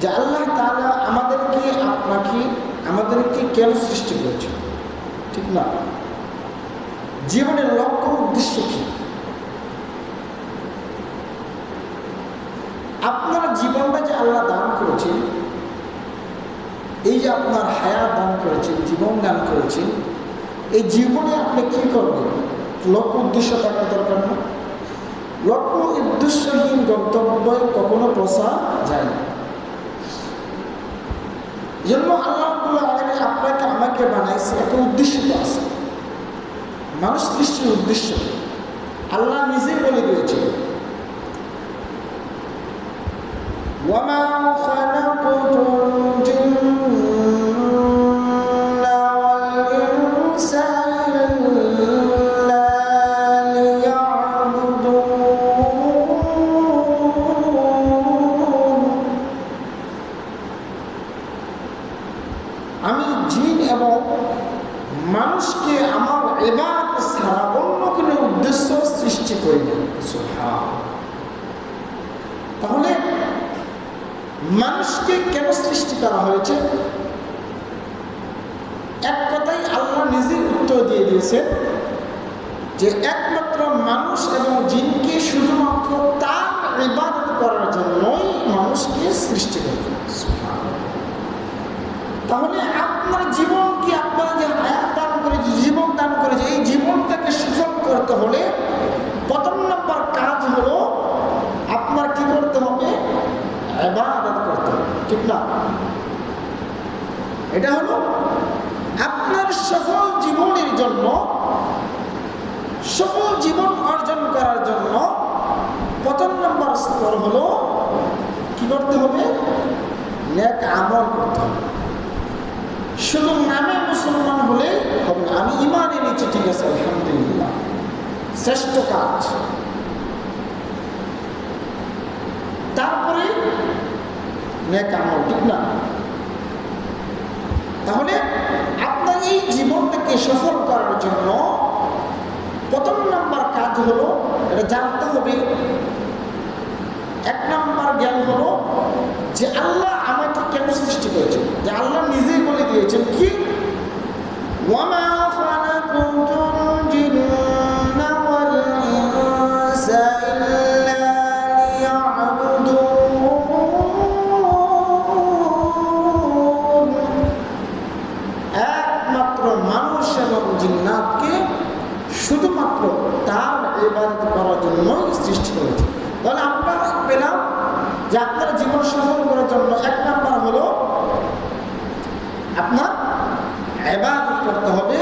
যে আল্লাহ তাআলা আমাদেরকে আপনাকে, আমাদেরকে কেন সৃষ্টি করেছে ঠিক না? জীবনের লক্ষ্য উদ্দেশ্য কি? আপনার জীবনটা যে আল্লাহ দান করেছেন, এই যে আপনার হায়া দান করেছেন, জীবন দান করেছেন, এই জীবনে আপনি কি করবেন? লক্ষ্য উদ্দেশ্য থাকা দরকার না। লক্ষ্য উদ্দেশ্যহীন গন্তব্যে কখনো পৌঁছা যায় না। জন্য আল্লাহ আলমী আপনাকে, আমাকে বানাইছে একটা উদ্দেশ্য তো আছে। মানুষ সৃষ্টির উদ্দেশ্য আল্লাহ নিজেই বলে দিয়েছেন। মানুষকে আমার এবার ছাড়া অন্য কোনো উদ্দেশ্য সৃষ্টি করিনি তাহলে মানুষকে কেন সৃষ্টি করা হয়েছে? এক কথাই আল্লাহ নিজেই উত্তর দিয়ে দিয়েছেন যে একমাত্র মানুষ এবং জিনকে শুধুমাত্র তার ইবাদত করার জন্যই মানুষকে সৃষ্টি করেছে। তাহলে আপনার জীবনকে আপনারা যে হায়াত দান করেছে জীবন দান করেছে এই জীবনটাকে সফল করতে হলে প্রথম নম্বর কাজ হলো আপনার কি করতে হবে এবাদত করতে হবে ঠিক না এটা হলো আপনার সফল জীবনের জন্য, সফল জীবন অর্জন করার জন্য প্রথম নম্বর স্তর হলো কি করতে হবে? নেক আমল করতে হবে। শুধু নামে মুসলমান হলে হবে আমি ইমান এনেছি ঠিক আছে, আলহামদুলিল্লাহ। শ্রেষ্ঠ কাজ। তারপরে নেক আমল, ঠিক না? তাহলে আপনার এই জীবনটাকে সফল করার জন্য প্রথম নাম্বার কাজ হলো, এটা জানতে হবে। এক নাম্বার জ্ঞান হলো যে আল্লাহ আমাকে কেন সৃষ্টি করেছেন? যে আল্লাহ নিজেই বলে দিয়েছেন কি? এবং জিন্নাতকে শুধুমাত্র তার ইবাদত করার জন্য সৃষ্টি করেছে তাহলে আমরা পেলাম যে আপনার জীবন সফল করার জন্য এক নাম্বার হলো আপনার এবাদত করতে হবে